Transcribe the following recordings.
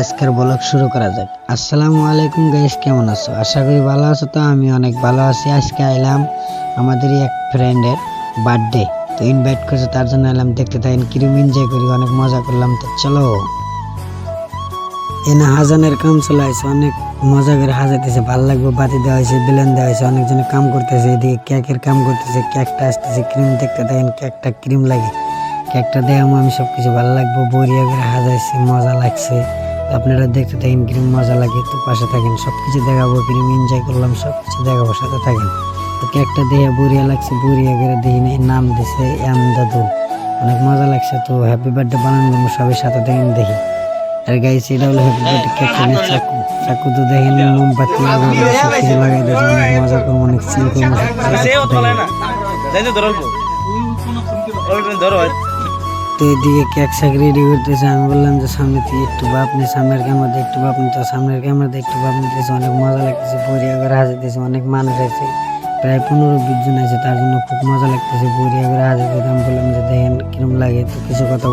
আজকের ব্লগ শুরু করা যাক। আসসালামু আলাইকুম গাইস কেমন আছো? আশা করি ভালো আছো তো আমি অনেক ভালো আছি। আজকে আইলাম আমাদেরই এক ফ্রেন্ডের বার্থডে তো ইনভাইট করেছে, তার জন্য এলাম দেখতে থাকেন, কিরম এনজয় করি, অনেক মজা করলাম তো, চলো। এনে হাজানের কাম চলাইছে অনেক মজা করে হাজাইতেছে, ভালো লাগবে, বাতি দেওয়া হয়েছে, বেলুন দেওয়া হয়েছে, অনেকজনে কাম করতেছে, এদিকে কেকের কাম করতেছে কেকটা আসতেছে ক্রিম দেখতে থাকেন কেকটা ক্রিম লাগে। কেকটা দেখাম আমি সব কিছু ভালো লাগবে বরিয়া করে হাজাইছি, মজা লাগছে। আপনারা দেখতে থাকেন ক্রিম মজা লাগে তো পাশে থাকেন সব কিছু দেখাবো ক্রিম এনজয় করলাম সব কিছু দেখাবো সাথে থাকেন। তো কেকটা দেখে বরিয়া লাগছে বুড়িয়া করে দেখি নাই নাম দিছে এম দাদুল অনেক মজা লাগছে তো হ্যাপি বার্থডে বানান করব সবাই সাথে থাকেন দেখি। আর গাইস এটা হলো হ্যাপি বার্থডে কেক চাকু চাকু তো দেখেন মোমবাতি লাগাই দিয়েছে অনেক মজা করব অনেক চিল করব ধরো। তো এদিকে কেক শাক রেডি করতেছে। আমি বললাম যে সামনে থেকে একটু বাপ নি সামনের ক্যামেরাতে একটু বাপ নি। তো সামনের ক্যামেরাতে একটু বাপ নিতেছে অনেক মজা লাগতেছে বরিয়া করে হাজাইতেছে অনেক মানুষ আছে। প্রায় পনেরো বিশ জন আছে তার জন্য খুব মজা লাগতেছে বরিয়া করে হাজাইতে আমি বললাম যে দেখেন কিরম লাগে তো কিছু কথা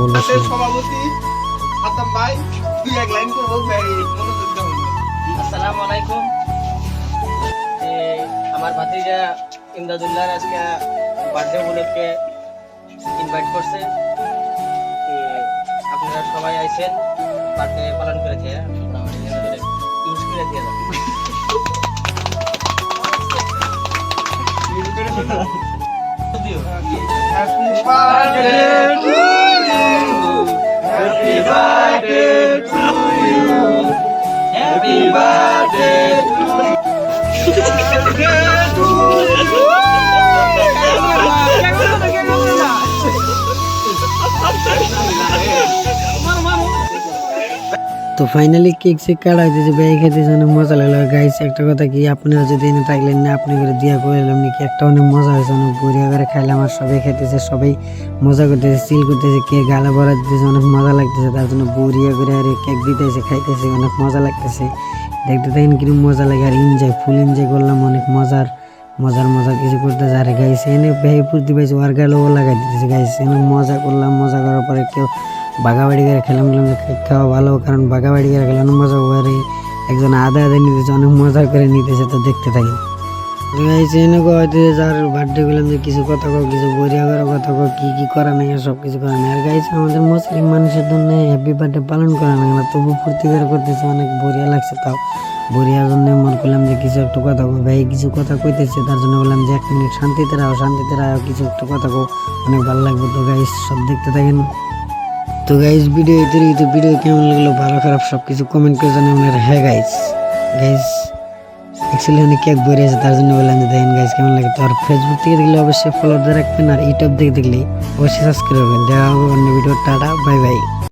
আসসালামু আলাইকুম। আমার ভাতিজা ইমদাদুল্লাহর আজকে বার্থডে উপলক্ষে ইনভাইট করছে। আপনারা সবাই আইছেন বার্থডে পালন করে দিয়ে ইউজ করে দিয়ে যান happy birthday to you happy birthday to you happy birthday to তো ফাইনালি কেক সেক কাটা হইতেছে বেয়ে খেতেছে অনেক মজা লাগল গাইছে একটা কথা কি, আপনারা যদি এনে থাকলেন না আপনি করে দিয়া করে এলাম নাকি? একটা অনেক মজা হয়েছে, অনেক বড়িয়া করে খাইলাম আর সবাই খেতেছে, সবাই মজা করতেছে চিল করতেছে কেক গালা ভরা দিতেছে, অনেক মজা লাগতেছে, তার জন্য বড়িয়া করে আর কেক দিতেছে, খাইতেছে, অনেক মজা লাগতেছে। দেখতে থাকেন কীরকম মজা লাগে আর এনজয় ফুল এনজয় করলাম, অনেক মজার মজার মজা কিছু করতেছে। আর গাইছে এনে বেয়ে ফুর্তি পাইছে আর গালেও লাগাই দিতেছে গাইছে এনে মজা করলাম, মজা করার পরে কেউ বাগাবাড়ি করে খেলাম গেলাম খাওয়া ভালো, কারণ বাগাবাড়ি করে খেলে অনেক মজা করে একজন আদা আদা নিতেছে অনেক মজা করে নিতেছে তো দেখতে থাকি। গাইছে এনে হয়তো যার বার্থডে করলাম যে কিছু কথা কও, কিছু বরিয়া করার কথা কও, কি কি করা নাই সব কিছু করা নাই। আর গাইছে আমাদের মুসলিম মানুষের জন্য হ্যাপি বার্থডে পালন করা নাই না, তবু ফুর্তি করে করতেছে, অনেক বরিয়া লাগছে তাও। বরিয়ার জন্য মন করলাম যে কিছু একটু কথা কো ভাই কিছু কথা কইতেছে, তার জন্য বললাম যে এক মিনিট শান্তিতে রাখো শান্তিতে রাখো কিছু একটু কথা কো অনেক ভালো লাগবে তো গাইস সব দেখতে থাকেন। তো গাইজ ভিডিও তৈরি তো ভিডিও কেমন লাগল, ভালো, খারাপ সব কিছু কমেন্ট করে জানাবেন। আর হ্যাঁ গাইজ গাইজ অ্যাকচুয়ালি অনেক কেক বেড়ে আছে, তার জন্য বললাম যে দেখেন গাইজ কেমন লাগে। তো আর ফেসবুক থেকে দেখলে অবশ্যই ফলো দিয়ে রাখবেন, আর ইউটিউব থেকে দেখলে অবশ্যই সাবস্ক্রাইব করবেন। দেখা হবে অন্য ভিডিও টাটা বাই বাই